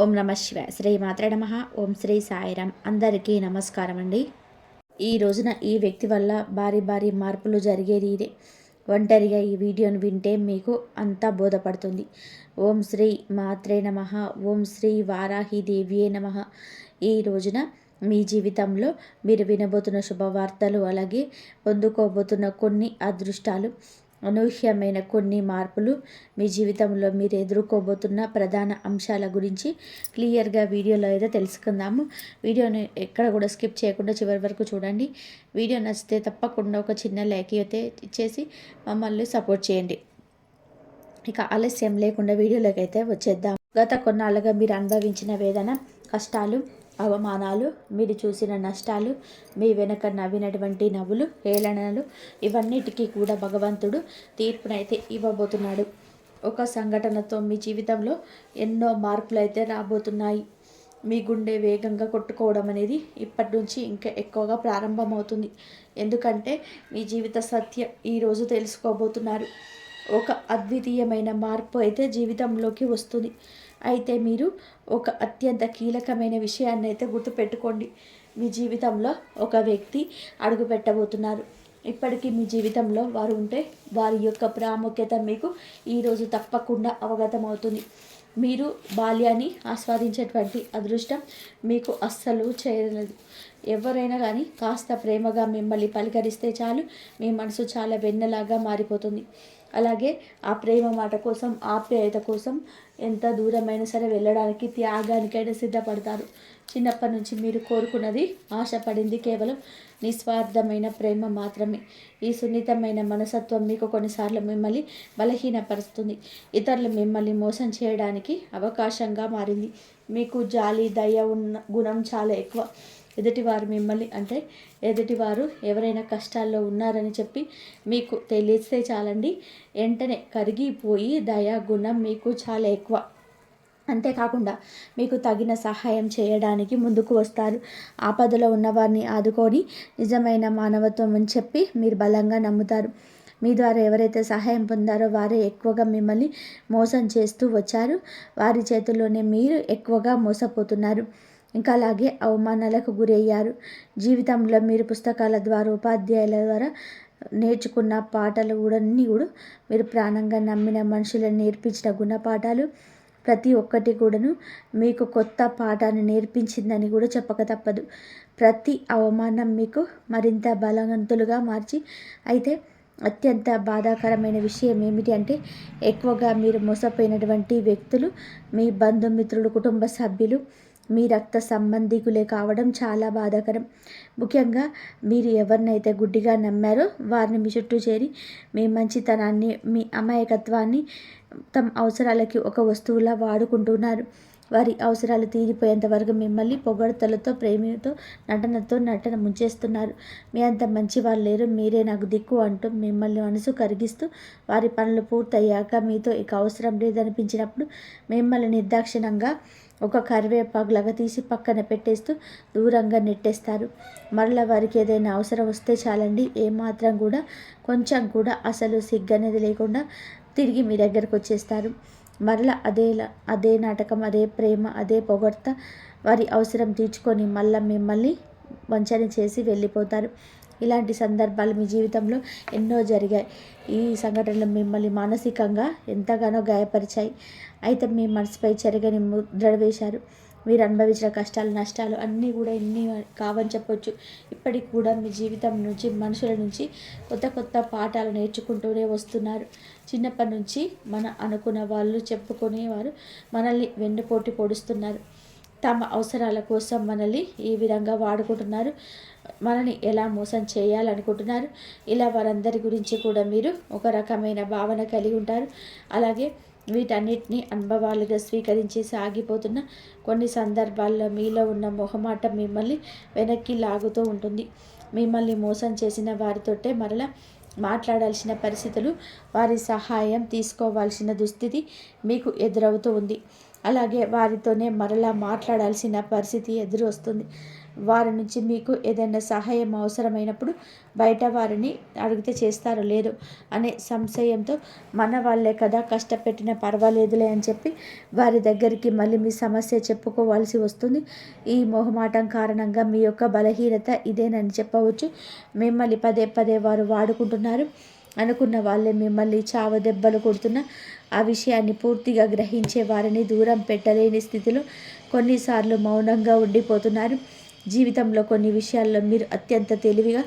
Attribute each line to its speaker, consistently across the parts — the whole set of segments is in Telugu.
Speaker 1: ఓం నమ శివ శ్రీ మాత్ర నమ. ఓం శ్రీ సాయిరామ్. అందరికీ నమస్కారం అండి ఈ రోజున ఈ వ్యక్తి వల్ల భారీ భారీ మార్పులు జరిగేది ఇదే. ఒంటరిగా ఈ వీడియోను వింటే మీకు అంతా బోధపడుతుంది. ఓం శ్రీ మాత్రే నమ. ఓం శ్రీ వారాహి దేవియే నమ. ఈ రోజున మీ జీవితంలో మీరు వినబోతున్న శుభవార్తలు అలాగే పొందుకోబోతున్న కొన్ని అదృష్టాలు అనూహ్యమైన కొన్ని మార్పులు మీ జీవితంలో మీరు ఎదుర్కోబోతున్న ప్రధాన అంశాల గురించి క్లియర్గా వీడియోలో అయితే తెలుసుకుందాము. వీడియోని ఎక్కడ కూడా స్కిప్ చేయకుండా చివరి వరకు చూడండి. వీడియో నచ్చితే తప్పకుండా ఒక చిన్న లైక్ అయితే ఇచ్చేసి మమ్మల్ని సపోర్ట్ చేయండి. ఇక ఆలస్యం లేకుండా వీడియోలోకి అయితే వచ్చేద్దాం. గత కొన్నాళ్ళుగా మీరు అనుభవించిన వేదన కష్టాలు అవమానాలు మీరు చూసిన నష్టాలు మీ వెనక నవ్వినటువంటి నవ్వులు హేళనలు ఇవన్నిటికీ కూడా భగవంతుడు తీర్పునైతే ఇవ్వబోతున్నాడు. ఒక సంఘటనతో మీ జీవితంలో ఎన్నో మార్పులు అయితే రాబోతున్నాయి. మీ గుండె వేగంగా కొట్టుకోవడం అనేది ఇప్పటి నుంచి ఇంకా ఎక్కువగా ప్రారంభమవుతుంది. ఎందుకంటే మీ జీవిత సత్యం ఈరోజు తెలుసుకోబోతున్నారు. ఒక అద్వితీయమైన మార్పు అయితే జీవితంలోకి వస్తుంది. అయితే మీరు ఒక అత్యంత కీలకమైన విషయాన్ని అయితే గుర్తుపెట్టుకోండి. మీ జీవితంలో ఒక వ్యక్తి అడుగు పెట్టబోతున్నారు. ఇప్పటికీ మీ జీవితంలో వారు ఉంటే వారి యొక్క ప్రాముఖ్యత మీకు ఈరోజు తప్పకుండా అవగతమవుతుంది. మీరు బాల్యాన్ని ఆస్వాదించేటువంటి అదృష్టం మీకు అస్సలు చేయలేదు ఎవరైనా కానీ కాస్త ప్రేమగా మిమ్మల్ని పలకరిస్తే చాలు మీ మనసు చాలా వెన్నలాగా మారిపోతుంది. అలాగే ఆ ప్రేమ మాట కోసం ఆప్యాయత కోసం ఎంత దూరమైనా సరే వెళ్ళడానికి త్యాగానికైనా సిద్ధపడతారు. చిన్నప్పటి నుంచి మీరు కోరుకున్నది ఆశపడింది కేవలం నిస్వార్థమైన ప్రేమ మాత్రమే. ఈ సున్నితమైన మనసత్వం మీకు కొన్నిసార్లు మిమ్మల్ని బలహీనపరుస్తుంది. ఇతరులు మిమ్మల్ని మోసం చేయడానికి అవకాశంగా మారింది. మీకు జాలి దయ ఉన్న గుణం చాలా ఎక్కువ. ఎదుటివారు మిమ్మల్ని అంటే ఎదుటివారు ఎవరైనా కష్టాల్లో ఉన్నారని చెప్పి మీకు తెలిస్తే చాలండి. వెంటనే కరిగిపోయి దయా గుణం మీకు చాలా ఎక్కువ. అంతేకాకుండా మీకు తగిన సహాయం చేయడానికి ముందుకు వస్తారు. ఆపదలో ఉన్నవారిని ఆదుకొని నిజమైన మానవత్వం అని చెప్పి మీరు బలంగా నమ్ముతారు. మీ ద్వారా ఎవరైతే సహాయం పొందారో వారే ఎక్కువగా మిమ్మల్ని మోసం చేస్తూ వచ్చారు. వారి చేతుల్లోనే మీరు ఎక్కువగా మోసపోతున్నారు. ఇంకా అలాగే అవమానాలకు గురయ్యారు. జీవితంలో మీరు పుస్తకాల ద్వారా ఉపాధ్యాయుల ద్వారా నేర్చుకున్న పాటలు కూడా అన్నీ కూడా మీరు ప్రాణంగా నమ్మిన మనుషులను నేర్పించిన గుణపాఠాలు. ప్రతి ఒక్కటి కూడాను మీకు కొత్త పాఠాన్ని నేర్పించిందని కూడా చెప్పక తప్పదు. ప్రతి అవమానం మీకు మరింత బలవంతులుగా మార్చి అయితే అత్యంత బాధాకరమైన విషయం ఏమిటి అంటే ఎక్కువగా మీరు మోసపోయినటువంటి వ్యక్తులు మీ బంధుమిత్రులు కుటుంబ సభ్యులు మీ రక్త సంబంధికులే కావడం చాలా బాధాకరం. ముఖ్యంగా మీరు ఎవరినైతే గుడ్డిగా నమ్మారో వారిని మీ చుట్టూ చేరి మీ మంచితనాన్ని మీ అమాయకత్వాన్ని తమ అవసరాలకి ఒక వస్తువులా వాడుకుంటున్నారు. వారి అవసరాలు తీరిపోయేంత వరకు మిమ్మల్ని పొగడతలతో ప్రేమతో నటనతో నటన ముంచేస్తున్నారు. మీ అంత మంచి వాళ్ళు లేరు. మీరే నాకు దిక్కు అంటూ మిమ్మల్ని మనసు కరిగిస్తూ వారి పనులు పూర్తయ్యాక మీతో ఇక అవసరం లేదనిపించినప్పుడు మిమ్మల్ని నిర్దాక్షిణంగా ఒక కరివేపాకులాగా తీసి పక్కన పెట్టేస్తూ దూరంగా నెట్టేస్తారు. మరలా వారికి ఏదైనా అవసరం వస్తే చాలండి. ఏమాత్రం కూడా కొంచెం కూడా అసలు సిగ్గనేది లేకుండా తిరిగి మీ దగ్గరకు వచ్చేస్తారు. మరలా అదే అదే నాటకం అదే ప్రేమ అదే పొగడ్త వారి అవసరం తీర్చుకొని మళ్ళీ మిమ్మల్ని వంచన చేసి వెళ్ళిపోతారు. ఇలాంటి సందర్భాలు మీ జీవితంలో ఎన్నో జరిగాయి. ఈ సంఘటనలు మిమ్మల్ని మానసికంగా ఎంతగానో గాయపరిచాయి. అయితే మీ మనసుపై చెరగని ముద్ర వేశారు. మీరు అనుభవించిన కష్టాలు నష్టాలు అన్నీ కూడా ఎన్ని కావని చెప్పొచ్చు. ఇప్పటికి కూడా మీ జీవితం నుంచి మనుషుల నుంచి కొత్త కొత్త పాఠాలు నేర్చుకుంటూనే వస్తున్నారు. చిన్నప్పటి నుంచి మన అనుకున్న వాళ్ళు చెప్పుకునేవారు మనల్ని వెన్నుపోటీ పొడుస్తున్నారు. తమ అవసరాల కోసం మనల్ని ఈ విధంగా వాడుకుంటున్నారు. మనని ఎలా మోసం చేయాలనుకుంటున్నారు. ఇలా వారందరి గురించి కూడా మీరు ఒక రకమైన భావన కలిగి ఉంటారు. అలాగే వీటన్నిటిని అనుభవాలుగా స్వీకరించి సాగిపోతున్న కొన్ని సందర్భాల్లో మీలో ఉన్న మొహమాట మిమ్మల్ని వెనక్కి లాగుతూ ఉంటుంది. మిమ్మల్ని మోసం చేసిన వారితోటే మరలా మాట్లాడాల్సిన పరిస్థితులు వారి సహాయం తీసుకోవాల్సిన దుస్థితి మీకు ఎదురవుతూ ఉంది. అలాగే వారితోనే మరలా మాట్లాడాల్సిన పరిస్థితి ఎదురొస్తుంది వారి నుంచి మీకు ఏదైనా సహాయం అవసరమైనప్పుడు బయట వారిని అడిగితే చేస్తారో లేదు అనే సంశయంతో మన వాళ్ళే కదా కష్టపెట్టిన పర్వాలేదులే అని చెప్పి వారి దగ్గరికి మళ్ళీ మీ సమస్య చెప్పుకోవాల్సి వస్తుంది. ఈ మొహమాటం కారణంగా మీ యొక్క బలహీనత ఇదేనని చెప్పవచ్చు. మిమ్మల్ని పదే పదే వారు వాడుకుంటున్నారు. అనుకున్న వాళ్ళే మిమ్మల్ని చావ దెబ్బలు కొడుతున్న ఆ విషయాన్ని పూర్తిగా గ్రహించే వారిని దూరం పెట్టలేని స్థితిలో కొన్నిసార్లు మౌనంగా ఉండిపోతున్నారు. జీవితంలో కొన్ని విషయాల్లో మీరు అత్యంత తెలివిగా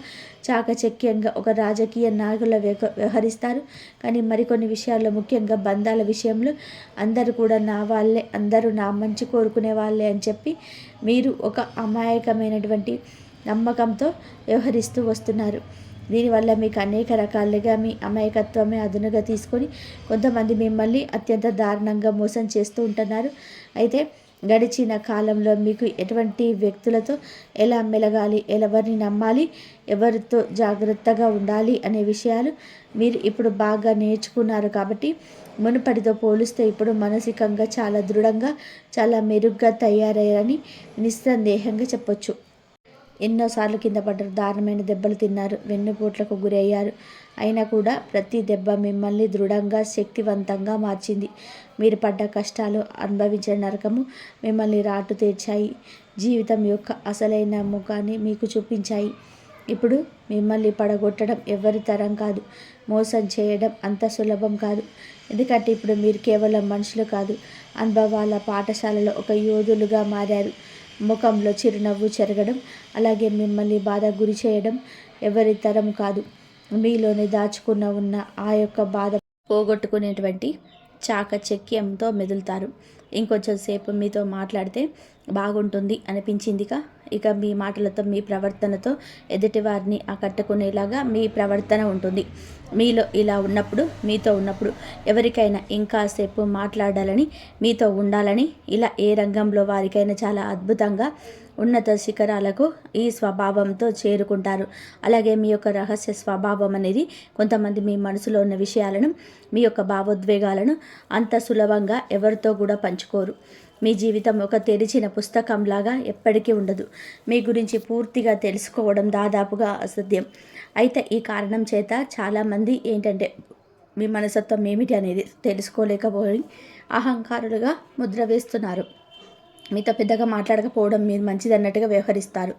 Speaker 1: చాకచక్యంగా ఒక రాజకీయ నాయకుల వ్యవహరిస్తారు. కానీ మరికొన్ని విషయాల్లో ముఖ్యంగా బంధాల విషయంలో అందరూ కూడా నా వాళ్ళే అందరూ నా మంచి కోరుకునే వాళ్ళే అని చెప్పి మీరు ఒక అమాయకమైనటువంటి నమ్మకంతో వ్యవహరిస్తూ వస్తున్నారు. దీనివల్ల మీకు అనేక రకాలుగా మీ అమాయకత్వమే అదునుగా తీసుకొని కొంతమంది మిమ్మల్ని అత్యంత దారుణంగా మోసం చేస్తూ ఉంటున్నారు. అయితే గడిచిన కాలంలో మీకు ఎటువంటి వ్యక్తులతో ఎలా మెలగాలి ఎవరిని నమ్మాలి ఎవరితో జాగ్రత్తగా ఉండాలి అనే విషయాలు మీరు ఇప్పుడు బాగా నేర్చుకున్నారు కాబట్టి మునుపటితో పోలిస్తే ఇప్పుడు మానసికంగా చాలా దృఢంగా చాలా మెరుగ్గా తయారయ్యారని నిస్సందేహంగా చెప్పొచ్చు. ఎన్నోసార్లు కింద పడ్డారు దారుణమైన దెబ్బలు తిన్నారు వెన్నుపోట్లకు గురయ్యారు. అయినా కూడా ప్రతి దెబ్బ మిమ్మల్ని దృఢంగా శక్తివంతంగా మార్చింది. మీరు పడ్డ కష్టాలు అనుభవించిన నరకము మిమ్మల్ని రాటు తీర్చాయి. జీవితం యొక్క అసలైన ముఖాన్ని మీకు చూపించాయి. ఇప్పుడు మిమ్మల్ని పడగొట్టడం ఎవరి తరం కాదు. మోసం చేయడం అంత సులభం కాదు. ఎందుకంటే ఇప్పుడు మీరు కేవలం మనుషులు కాదు. అనుభవాల పాఠశాలలో ఒక యోధులుగా మారారు. ముఖంలో చిరునవ్వు చెరగడం అలాగే మిమ్మల్ని బాధ గురి చేయడం ఎవరి తరం కాదు. మీలోనే దాచుకున్న ఉన్న ఆ యొక్క బాధ పోగొట్టుకునేటువంటి చాకచక్యంతో మెదులుతారు. ఇంకొంచెం సేపు మీతో మాట్లాడితే బాగుంటుంది అనిపించిందిగా? ఇక మీ మాటలతో మీ ప్రవర్తనతో ఎదుటివారిని ఆకట్టుకునేలాగా మీ ప్రవర్తన ఉంటుంది. మీలో ఇలా ఉన్నప్పుడు మీతో ఉన్నప్పుడు ఎవరికైనా ఇంకాసేపు మాట్లాడాలని మీతో ఉండాలని ఇలా ఏ రంగంలో వారికైనా చాలా అద్భుతంగా ఉన్నత శిఖరాలకు ఈ స్వభావంతో చేరుకుంటారు. అలాగే మీ యొక్క రహస్య స్వభావం అనేది కొంతమంది మీ మనసులో ఉన్న విషయాలను మీ యొక్క భావోద్వేగాలను అంత సులభంగా ఎవరితో కూడా పంచుకోరు. మీ జీవితం ఒక తెరిచిన పుస్తకంలాగా ఎప్పటికీ ఉండదు. మీ గురించి పూర్తిగా తెలుసుకోవడం దాదాపుగా అసాధ్యం అయితే ఈ కారణం చేత చాలామంది ఏంటంటే మీ మనసత్వం ఏమిటి అనేది తెలుసుకోలేకపోయి అహంకారులుగా ముద్ర వేస్తున్నారు. మీతో పెద్దగా మాట్లాడకపోవడం మీరు మంచిదన్నట్టుగా వ్యవహరిస్తారు.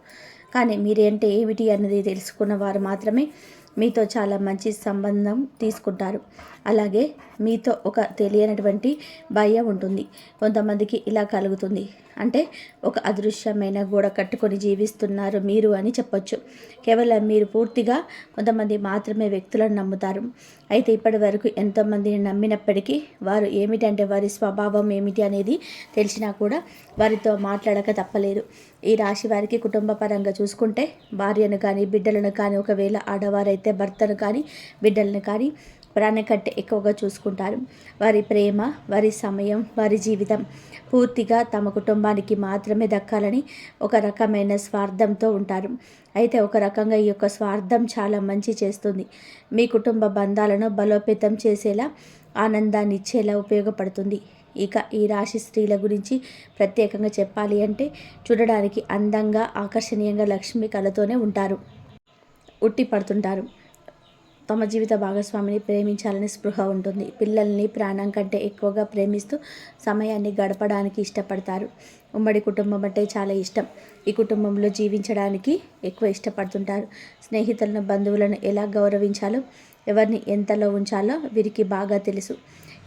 Speaker 1: కానీ మీరేంటే ఏమిటి అన్నది తెలుసుకున్న వారు మాత్రమే మీతో చాలా మంచి సంబంధం తీసుకుంటారు. అలాగే మీతో ఒక తెలియనటువంటి భయం ఉంటుంది. కొంతమందికి ఇలా కలుగుతుంది. అంటే ఒక అదృశ్యమైన గోడ కట్టుకొని జీవిస్తున్నారు మీరు అని చెప్పొచ్చు. కేవలం మీరు పూర్తిగా కొంతమంది మాత్రమే వ్యక్తులను నమ్ముతారు. అయితే ఇప్పటి వరకు ఎంతోమందిని నమ్మినప్పటికీ వారు ఏమిటంటే వారి స్వభావం ఏమిటి అనేది తెలిసినా కూడా వారితో మాట్లాడక తప్పలేదు. ఈ రాశి వారికి కుటుంబ పరంగా చూసుకుంటే భార్యను కానీ బిడ్డలను కానీ ఒకవేళ ఆడవారైతే భర్తను కానీ బిడ్డలను కానీ ప్రాణకంటే ఎక్కువగా చూసుకుంటారు. వారి ప్రేమ వారి సమయం వారి జీవితం పూర్తిగా తమ కుటుంబానికి మాత్రమే దక్కాలని ఒక రకమైన స్వార్థంతో ఉంటారు. అయితే ఒక రకంగా ఈ యొక్క స్వార్థం చాలా మంచి చేస్తుంది. మీ కుటుంబ బంధాలను బలోపేతం చేసేలా ఆనందాన్ని ఇచ్చేలా ఉపయోగపడుతుంది. ఇక ఈ రాశి స్త్రీల గురించి ప్రత్యేకంగా చెప్పాలి అంటే చూడడానికి అందంగా ఆకర్షణీయంగా లక్ష్మి కళతోనే ఉంటారు. ఉట్టి పడుతుంటారు. తమ జీవిత భాగస్వామిని ప్రేమించాలని స్పృహ ఉంటుంది. పిల్లల్ని ప్రాణం కంటే ఎక్కువగా ప్రేమిస్తూ సమయాన్ని గడపడానికి ఇష్టపడతారు. ఉమ్మడి కుటుంబం అంటే చాలా ఇష్టం. ఈ కుటుంబంలో జీవించడానికి ఎక్కువ ఇష్టపడుతుంటారు. స్నేహితులను బంధువులను ఎలా గౌరవించాలో ఎవరిని ఎంతలో ఉంచాలో వీరికి బాగా తెలుసు.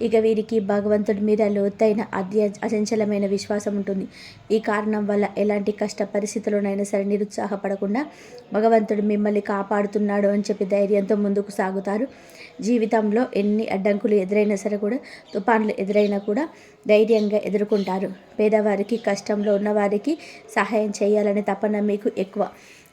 Speaker 1: ఇక వీరికి భగవంతుడి మీద లోతైన అధ్య అచంచలమైన విశ్వాసం ఉంటుంది. ఈ కారణం వల్ల ఎలాంటి కష్ట పరిస్థితుల్లోనైనా సరే నిరుత్సాహపడకుండా భగవంతుడు మిమ్మల్ని కాపాడుతున్నాడు అని చెప్పి ధైర్యంతో ముందుకు సాగుతారు. జీవితంలో ఎన్ని అడ్డంకులు ఎదురైనా సరే కూడా తుఫాన్లు ఎదురైనా కూడా ధైర్యంగా ఎదుర్కొంటారు. పేదవారికి కష్టంలో ఉన్నవారికి సహాయం చేయాలనే తపన మీకు ఎక్కువ.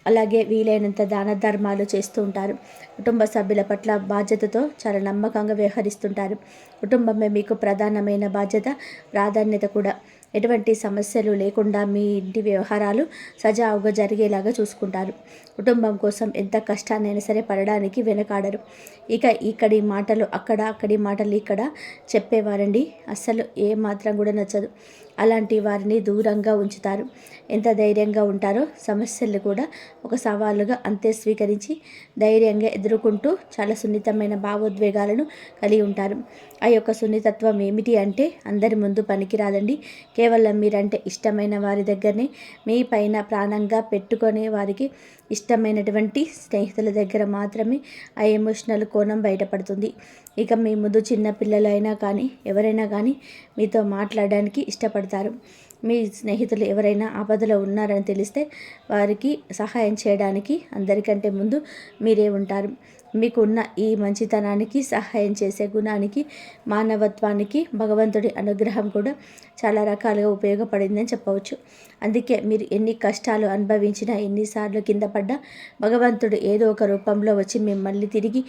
Speaker 1: అలాగే వీలైనంత దాన ధర్మాలు చేస్తూ ఉంటారు. కుటుంబ సభ్యుల పట్ల బాధ్యతతో చాలా నమ్మకంగా వ్యవహరిస్తుంటారు. కుటుంబమే మీకు ప్రధానమైన బాధ్యత ప్రాధాన్యత కూడా. ఎటువంటి సమస్యలు లేకుండా మీ ఇంటి వ్యవహారాలు సజావుగా జరిగేలాగా చూసుకుంటారు. కుటుంబం కోసం ఎంత కష్టాన్నైనా సరే పడడానికి వెనకాడరు. ఇక ఇక్కడి మాటలు అక్కడ అక్కడి మాటలు ఇక్కడ చెప్పేవారండి. అస్సలు ఏ మాత్రం కూడా నచ్చదు. అలాంటి వారిని దూరంగా ఉంచుతారు. ఎంత ధైర్యంగా ఉంటారో సమస్యలు కూడా ఒక సవాలుగా అంతే స్వీకరించి ధైర్యంగా ఎదుర్కొంటూ చాలా సున్నితమైన భావోద్వేగాలను కలిగి ఉంటారు. ఆ యొక్క సున్నితత్వం ఏమిటి అంటే అందరి ముందు పనికిరాదండి. కేవలం మీరంటే ఇష్టమైన వారి దగ్గరనే మీ పైన ప్రాణంగా పెట్టుకునే వారికి ఇష్టమైనటువంటి స్నేహితుల దగ్గర మాత్రమే ఆ ఎమోషనల్ కోణం బయటపడుతుంది. ఇక మీ ముందు చిన్న పిల్లలైనా కానీ ఎవరైనా కానీ మీతో మాట్లాడడానికి ఇష్టపడతారు. మీ స్నేహితులు ఎవరైనా ఆపదలో ఉన్నారని తెలిస్తే వారికి సహాయం చేయడానికి అందరికంటే ముందు మీరే ఉంటారు. మీకున్న ఈ మంచితనానికి సహాయం చేసే గుణానికి మానవత్వానికి భగవంతుడి అనుగ్రహం కూడా చాలా రకాలుగా ఉపయోగపడిందని చెప్పవచ్చు. అందుకే మీరు ఎన్ని కష్టాలు అనుభవించినా ఎన్నిసార్లు కింద పడ్డా భగవంతుడు ఏదో ఒక రూపంలో వచ్చి మిమ్మల్ని తిరిగి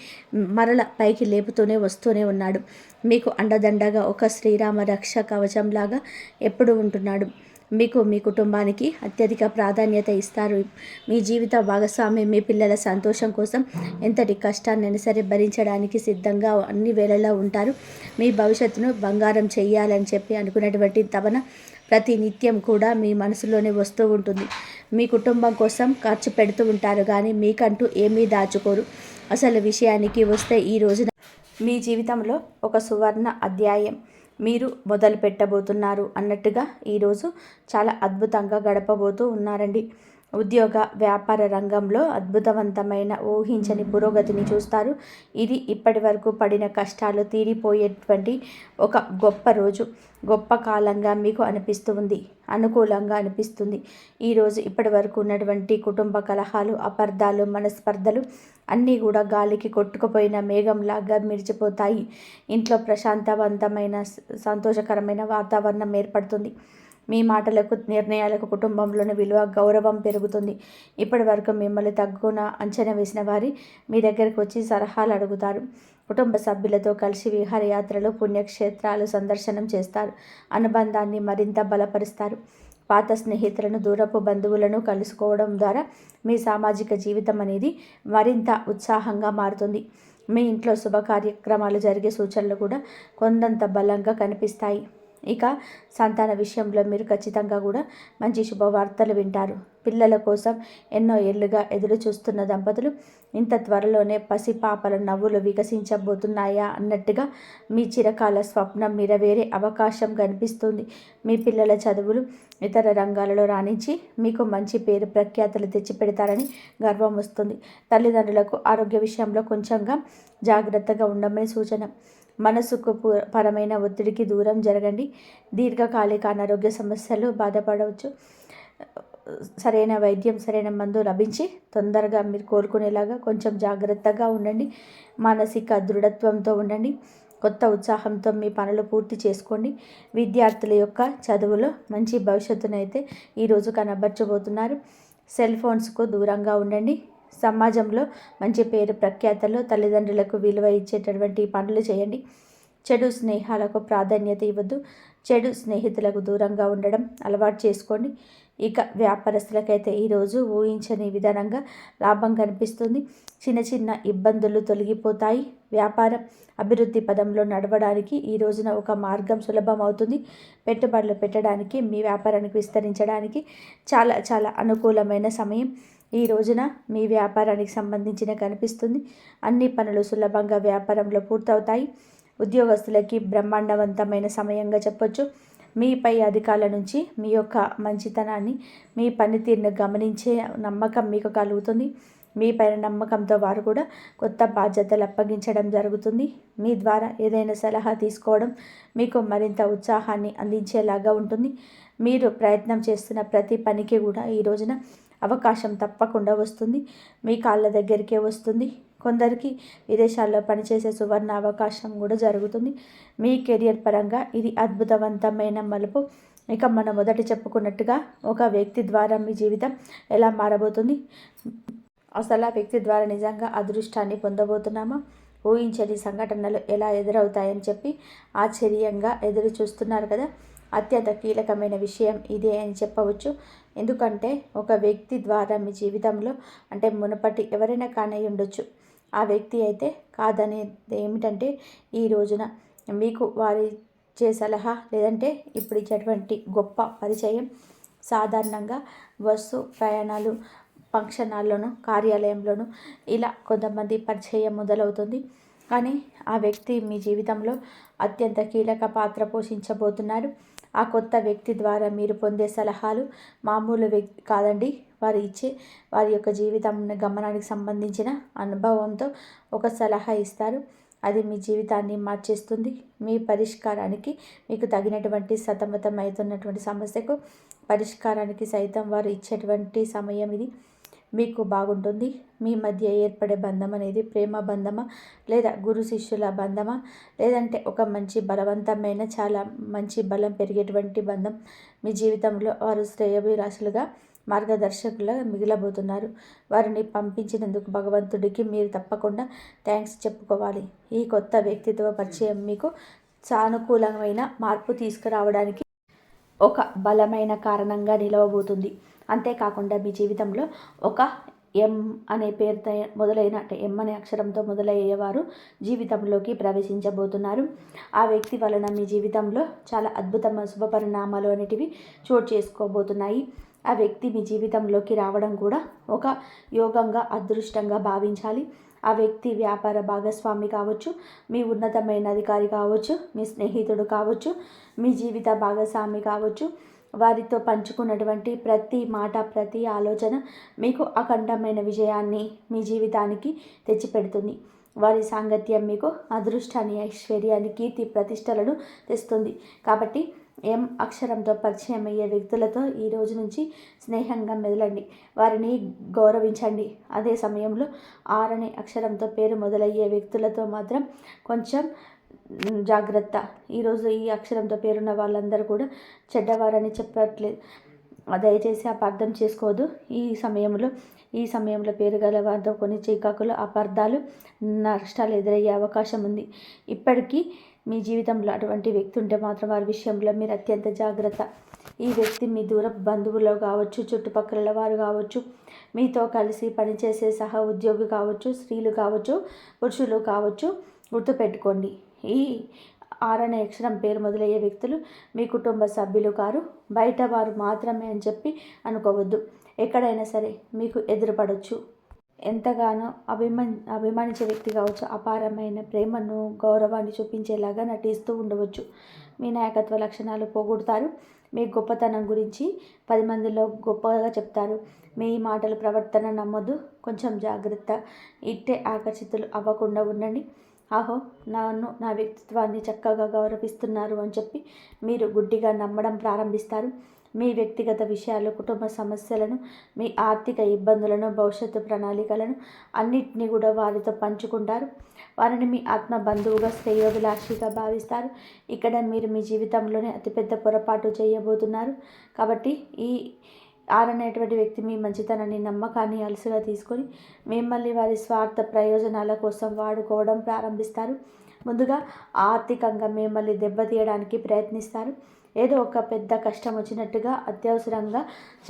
Speaker 1: మరల పైకి లేపుతూనే వస్తూనే ఉన్నాడు. మీకు అండదండగా ఒక శ్రీరామ రక్ష కవచంలాగా ఎప్పుడు ఉంటున్నాడు. మీకు మీ కుటుంబానికి అత్యధిక ప్రాధాన్యత ఇస్తారు. మీ జీవిత భాగస్వామి మీ పిల్లల సంతోషం కోసం ఎంతటి కష్టాన్నైనా సరే భరించడానికి సిద్ధంగా అన్ని వేళలా ఉంటారు. మీ భవిష్యత్తును బంగారం చేయాలని చెప్పి అనుకున్నటువంటి తపన ప్రతి నిత్యం కూడా మీ మనసులోనే వస్తూ ఉంటుంది. మీ కుటుంబం కోసం ఖర్చు పెడుతూ ఉంటారు కానీ మీకంటూ ఏమీ దాచుకోరు. అసలు విషయానికి వస్తే ఈ రోజున మీ జీవితంలో ఒక సువర్ణ అధ్యాయం. మీరు మొదలు పెట్టబోతున్నారు అన్నట్టుగా ఈరోజు చాలా అద్భుతంగా గడపబోతూ ఉన్నారండి. ఉద్యోగ వ్యాపార రంగంలో అద్భుతవంతమైన ఊహించని పురోగతిని చూస్తారు. ఇది ఇప్పటి వరకు పడిన కష్టాలు తీరిపోయేటువంటి ఒక గొప్ప రోజు. గొప్ప కాలంగా మీకు అనిపిస్తుంది అనుకూలంగా అనిపిస్తుంది. ఈరోజు ఇప్పటి వరకు ఉన్నటువంటి కుటుంబ కలహాలు అపార్థాలు మనస్పర్ధలు అన్నీ కూడా గాలికి కొట్టుకుపోయిన మేఘంలాగా మిరిచిపోతాయి. ఇంట్లో ప్రశాంతవంతమైన సంతోషకరమైన వాతావరణం ఏర్పడుతుంది. మీ మాటలకు నిర్ణయాలకు కుటుంబంలోని విలువ గౌరవం పెరుగుతుంది. ఇప్పటి వరకు మిమ్మల్ని తగ్గున అంచనా వేసిన వారి మీ దగ్గరకు వచ్చి సలహాలు అడుగుతారు. కుటుంబ సభ్యులతో కలిసి విహారయాత్రలు పుణ్యక్షేత్రాలు సందర్శనం చేస్తారు. అనుబంధాన్ని మరింత బలపరుస్తారు. పాత స్నేహితులను దూరపు బంధువులను కలుసుకోవడం ద్వారా మీ సామాజిక జీవితం అనేది మరింత ఉత్సాహంగా మారుతుంది. మీ ఇంట్లో శుభ కార్యక్రమాలు జరిగే సూచనలు కూడా కొందంత బలంగా కనిపిస్తాయి. ఇక సంతాన విషయంలో మీరు ఖచ్చితంగా కూడా మంచి శుభవార్తలు వింటారు. పిల్లల కోసం ఎన్నో ఏళ్ళుగా ఎదురు చూస్తున్న దంపతులు ఇంత త్వరలోనే పసిపాపల నవ్వులు వికసించబోతున్నాయా అన్నట్టుగా మీ చిరకాల స్వప్నం నెరవేరే అవకాశం కనిపిస్తుంది. మీ పిల్లల చదువులు ఇతర రంగాలలో రాణించి మీకు మంచి పేరు ప్రఖ్యాతలు తెచ్చిపెడతారని గర్వం వస్తుంది. తల్లిదండ్రులకు ఆరోగ్య విషయంలో కొంచెంగా జాగ్రత్తగా ఉండమని సూచన. మనసుకు పరమైన ఒత్తిడికి దూరం జరగండి. దీర్ఘకాలిక అనారోగ్య సమస్యలు బాధపడవచ్చు. సరైన వైద్యం సరైన మందు లభించి తొందరగా మీరు కోలుకునేలాగా కొంచెం జాగ్రత్తగా ఉండండి. మానసిక దృఢత్వంతో ఉండండి. కొత్త ఉత్సాహంతో మీ పనులు పూర్తి చేసుకోండి. విద్యార్థుల యొక్క చదువులో మంచి భవిష్యత్తునైతే ఈరోజు కనబరచబోతున్నారు. సెల్ ఫోన్స్కు దూరంగా ఉండండి. సమాజంలో మంచి పేరు ప్రఖ్యాతలు తల్లిదండ్రులకు విలువ ఇచ్చేటటువంటి పనులు చేయండి. చెడు స్నేహాలకు ప్రాధాన్యత ఇవ్వద్దు. చెడు స్నేహితులకు దూరంగా ఉండడం అలవాటు చేసుకోండి. ఇక వ్యాపారస్తులకైతే ఈరోజు ఊహించని విధానంగా లాభం కనిపిస్తుంది. చిన్న చిన్న ఇబ్బందులు తొలగిపోతాయి. వ్యాపారం అభివృద్ధి పదంలో నడవడానికి ఈ రోజున ఒక మార్గం సులభం అవుతుంది. పెట్టుబడులు పెట్టడానికి మీ వ్యాపారానికి విస్తరించడానికి చాలా చాలా అనుకూలమైన సమయం. ఈ రోజున మీ వ్యాపారానికి సంబంధించిన కనిపిస్తుంది. అన్ని పనులు సులభంగా వ్యాపారంలో పూర్తవుతాయి. ఉద్యోగస్తులకి బ్రహ్మాండవంతమైన సమయంగా చెప్పొచ్చు. మీపై అధికారుల నుంచి మీ యొక్క మంచితనాన్ని మీ పనితీరును గమనించే నమ్మకం మీకు కలుగుతుంది. మీ పైన నమ్మకంతో వారు కూడా కొత్త బాధ్యతలు అప్పగించడం జరుగుతుంది. మీ ద్వారా ఏదైనా సలహా తీసుకోవడం మీకు మరింత ఉత్సాహాన్ని అందించేలాగా ఉంటుంది. మీరు ప్రయత్నం చేస్తున్న ప్రతి పనికి కూడా ఈ రోజున అవకాశం తప్పకుండా వస్తుంది. మీ కాళ్ళ దగ్గరికే వస్తుంది. కొందరికి విదేశాల్లో పనిచేసే సువర్ణ అవకాశం కూడా జరుగుతుంది. మీ కెరియర్ పరంగా ఇది అద్భుతవంతమైన మలుపు. ఇక మనం మొదట చెప్పుకున్నట్టుగా ఒక వ్యక్తి ద్వారా మీ జీవితం ఎలా మారబోతుంది? అసలు ఆ వ్యక్తి ద్వారా నిజంగా అదృష్టాన్ని పొందబోతున్నామా? ఊహించని సంఘటనలు ఎలా ఎదురవుతాయని చెప్పి ఆశ్చర్యంగా ఎదురు చూస్తున్నారు కదా. అత్యంత కీలకమైన విషయం ఇదే అని చెప్పవచ్చు. ఎందుకంటే ఒక వ్యక్తి ద్వారా మీ జీవితంలో అంటే మునపటి ఎవరైనా కానీ ఉండొచ్చు. ఆ వ్యక్తి అయితే కాదనేది ఏమిటంటే ఈ రోజున మీకు వారి ఇచ్చే సలహా లేదంటే ఇప్పుడు ఇచ్చేటువంటి గొప్ప పరిచయం సాధారణంగా బస్సు ప్రయాణాలు ఫంక్షనాల్లోనూ కార్యాలయంలోనూ ఇలా కొంతమంది పరిచయం మొదలవుతుంది. కానీ ఆ వ్యక్తి మీ జీవితంలో అత్యంత కీలక పాత్ర పోషించబోతున్నారు. ఆ కొత్త వ్యక్తి ద్వారా మీరు పొందే సలహాలు మామూలు వ్యక్తి కాదండి. వారు ఇచ్చే వారి యొక్క జీవితం గమనానికి సంబంధించిన అనుభవంతో ఒక సలహా ఇస్తారు. అది మీ జీవితాన్ని మార్చేస్తుంది. మీ పరిష్కారానికి మీకు తగినటువంటి సతమతం అవుతున్నటువంటి సమస్యకు పరిష్కారానికి సైతం వారు ఇచ్చేటువంటి సమయం ఇది. మీకు బాగుంటుంది. మీ మధ్య ఏర్పడే బంధం అనేది ప్రేమ బంధమా? లేదా గురు శిష్యుల బంధమా? లేదంటే ఒక మంచి బలవంతమైన చాలా మంచి బలం పెరిగేటువంటి బంధం మీ జీవితంలో వారు శ్రేయభిరాశులుగా మార్గదర్శకులుగా మిగిలబోతున్నారు. వారిని పంపించినందుకు భగవంతుడికి మీరు తప్పకుండా థ్యాంక్స్ చెప్పుకోవాలి. ఈ కొత్త వ్యక్తిత్వ పరిచయం మీకు సానుకూలమైన మార్పు తీసుకురావడానికి ఒక బలమైన కారణంగా నిలవబోతుంది. అంతేకాకుండా మీ జీవితంలో ఒక ఎం అనే పేరుతో మొదలైన అంటే ఎం అనే అక్షరంతో మొదలయ్యేవారు జీవితంలోకి ప్రవేశించబోతున్నారు. ఆ వ్యక్తి వలన మీ జీవితంలో చాలా అద్భుతమైన శుభ పరిణామాలు అనేటివి చోటు చేసుకోబోతున్నాయి. ఆ వ్యక్తి మీ జీవితంలోకి రావడం కూడా ఒక యోగంగా అదృష్టంగా భావించాలి. ఆ వ్యక్తి వ్యాపార భాగస్వామి కావచ్చు మీ ఉన్నతమైన అధికారి కావచ్చు మీ స్నేహితుడు కావచ్చు మీ జీవిత భాగస్వామి కావచ్చు వారితో పంచుకున్నటువంటి ప్రతి మాట ప్రతి ఆలోచన మీకు అఖండమైన విజయాన్ని మీ జీవితానికి తెచ్చిపెడుతుంది. వారి సాంగత్యం మీకు అదృష్టాన్ని ఐశ్వర్యాన్ని కీర్తి ప్రతిష్టలను తెస్తుంది. కాబట్టి ఎం అక్షరంతో పరిచయం అయ్యే వ్యక్తులతో ఈ రోజు నుంచి స్నేహంగా మెదలండి. వారిని గౌరవించండి. అదే సమయంలో ఆరనే అక్షరంతో పేరు మొదలయ్యే వ్యక్తులతో మాత్రం కొంచెం జాగ్రత్త. ఈరోజు ఈ అక్షరంతో పేరున్న వాళ్ళందరూ కూడా చెడ్డవారని చెప్పట్లేదు. దయచేసి అపార్థం చేసుకోవద్దు ఈ సమయంలో ఈ సమయంలో పేరు గల వారితో కొన్ని చికాకులు అపార్థాలు నష్టాలు ఎదురయ్యే అవకాశం ఉంది. ఇప్పటికీ మీ జీవితంలో అటువంటి వ్యక్తి ఉంటే మాత్రం వారి విషయంలో మీరు అత్యంత జాగ్రత్త. ఈ వ్యక్తి మీ దూర బంధువులు కావచ్చు చుట్టుపక్కల వారు కావచ్చు మీతో కలిసి పనిచేసే సహ ఉద్యోగి కావచ్చు స్త్రీలు కావచ్చు పురుషులు కావచ్చు గుర్తుపెట్టుకోండి. ఈ ఆరనే అక్షరం పేరు మొదలయ్యే వ్యక్తులు మీ కుటుంబ సభ్యులు కారు. బయట వారు మాత్రమే అని చెప్పి అనుకోవద్దు. ఎక్కడైనా సరే మీకు ఎదురుపడవచ్చు ఎంతగానో అభిమాన్ అభిమానించే వ్యక్తి కావచ్చు. అపారమైన ప్రేమను గౌరవాన్ని చూపించేలాగా నటిస్తూ ఉండవచ్చు. మీ నాయకత్వ లక్షణాలు పోగొడతారు. మీ గొప్పతనం గురించి పది మందిలో గొప్పగా చెప్తారు. మీ మాటల ప్రవర్తన నమ్మొద్దు. కొంచెం జాగ్రత్త. ఇట్టే ఆకర్షితులు అవ్వకుండా ఉండండి. ఆహో నన్ను నా వ్యక్తిత్వాన్ని చక్కగా గౌరవిస్తున్నారు అని చెప్పి మీరు గుడ్డిగా నమ్మడం ప్రారంభిస్తారు. మీ వ్యక్తిగత విషయాలు కుటుంబ సమస్యలను మీ ఆర్థిక ఇబ్బందులను భవిష్యత్తు ప్రణాళికలను అన్నిటినీ కూడా వారితో పంచుకుంటారు. వారిని మీ ఆత్మ బంధువుగా శ్రేయోభిలాషిగా భావిస్తారు. ఇక్కడ మీరు మీ జీవితంలోనే అతిపెద్ద పొరపాటు చేయబోతున్నారు. కాబట్టి ఈ ఆర్ అనేటువంటి వ్యక్తి మీ మంచితనాన్ని నమ్మకాన్ని అలసుగా తీసుకొని మిమ్మల్ని వారి స్వార్థ ప్రయోజనాల కోసం వాడుకోవడం ప్రారంభిస్తారు. ముందుగా ఆర్థికంగా మిమ్మల్ని దెబ్బతీయడానికి ప్రయత్నిస్తారు. ఏదో ఒక పెద్ద కష్టం వచ్చినట్టుగా అత్యవసరంగా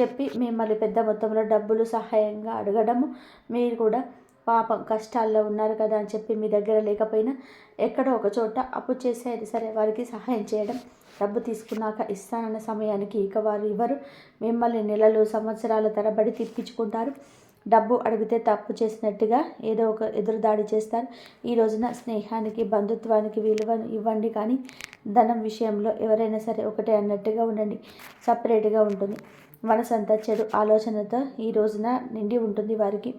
Speaker 1: చెప్పి మిమ్మల్ని పెద్ద మొత్తంలో డబ్బులు సహాయంగా అడగడము. మీరు కూడా పాపం కష్టాల్లో ఉన్నారు కదా అని చెప్పి మీ దగ్గర లేకపోయినా ఎక్కడో ఒక చోట అప్పు చేసేది సరే వారికి సహాయం చేయడం. డబ్బు తీసుకున్నాక ఇస్తానన్న సమయానికి ఇక వారు ఇవ్వరు మిమ్మల్ని నెలలు సంవత్సరాల తరబడి తిప్పించుకుంటారు. డబ్బు అడిగితే తప్పు చేసినట్టుగా ఏదో ఒక ఎదురుదాడి చేస్తారు. ఈ రోజున స్నేహానికి బంధుత్వానికి విలువ ఇవ్వండి కానీ ధనం విషయంలో ఎవరైనా సరే ఒకటే అన్నట్టుగా ఉండండి. సపరేట్గా ఉంటుంది. మనసంతా చెడు ఆలోచనతో ఈ రోజున నిండి ఉంటుంది వారికి.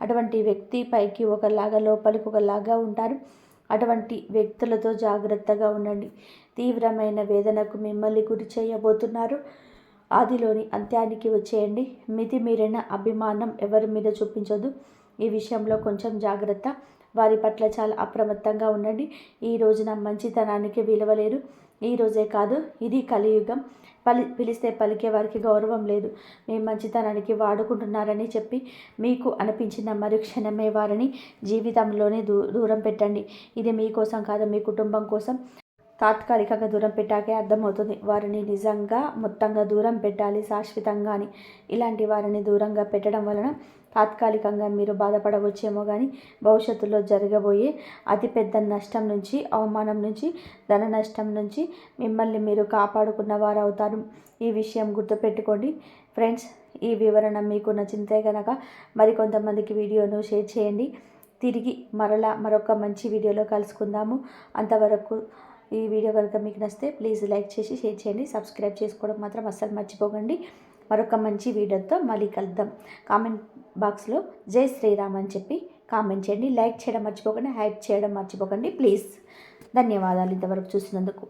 Speaker 1: అటువంటి వ్యక్తి పైకి ఒకలాగా లోపలికి ఒకలాగా ఉంటారు. అటువంటి వ్యక్తులతో జాగ్రత్తగా ఉండండి. తీవ్రమైన వేదనకు మిమ్మల్ని గురి చేయబోతున్నారు. ఆదిలోని అంత్యానికి వచ్చేయండి. మితిమీరిన అభిమానం ఎవరి మీద చూపించదు. ఈ విషయంలో కొంచెం జాగ్రత్త. వారి పట్ల చాలా అప్రమత్తంగా ఉండండి. ఈ రోజున మంచితనానికి విలువలేరు ఈ రోజే కాదు ఇది కలియుగం. పలి పిలిస్తే పలికే వారికి గౌరవం లేదు. మీ మంచితనానికి వాడుకుంటున్నారని చెప్పి మీకు అనిపించిన మరుక్షణమే వారిని జీవితంలోనే దూ దూరం పెట్టండి. ఇది మీకోసం కాదు మీ కుటుంబం కోసం తాత్కాలికంగా దూరం పెట్టాకే అర్థమవుతుంది. వారిని నిజంగా మొత్తంగా దూరం పెట్టాలి శాశ్వతంగా అని ఇలాంటి వారిని దూరంగా పెట్టడం వలన తాత్కాలికంగా మీరు బాధపడవచ్చేమో కానీ భవిష్యత్తులో జరగబోయే అతిపెద్ద నష్టం నుంచి అవమానం నుంచి ధన నష్టం నుంచి మిమ్మల్ని మీరు కాపాడుకున్న వారు అవుతారు ఈ విషయం గుర్తుపెట్టుకోండి. ఫ్రెండ్స్ ఈ వివరణ మీకు నచ్చితే కనుక మరికొంతమందికి వీడియోను షేర్ చేయండి. తిరిగి మరలా మరొక మంచి వీడియోలో కలుసుకుందాము. అంతవరకు ఈ వీడియో కనుక మీకు నచ్చితే ప్లీజ్ లైక్ చేసి షేర్ చేయండి. సబ్స్క్రైబ్ చేసుకోవడం మాత్రం అస్సలు మర్చిపోకండి. మరొక మంచి వీడియోతో మళ్ళీ కలుద్దాం. కామెంట్ బాక్స్లో జై శ్రీరామ్ అని చెప్పి కామెంట్ చేయండి. లైక్ చేయడం మర్చిపోకండి హైప్ చేయడం మర్చిపోకండి. ప్లీజ్. ధన్యవాదాలు ఇంతవరకు చూసినందుకు.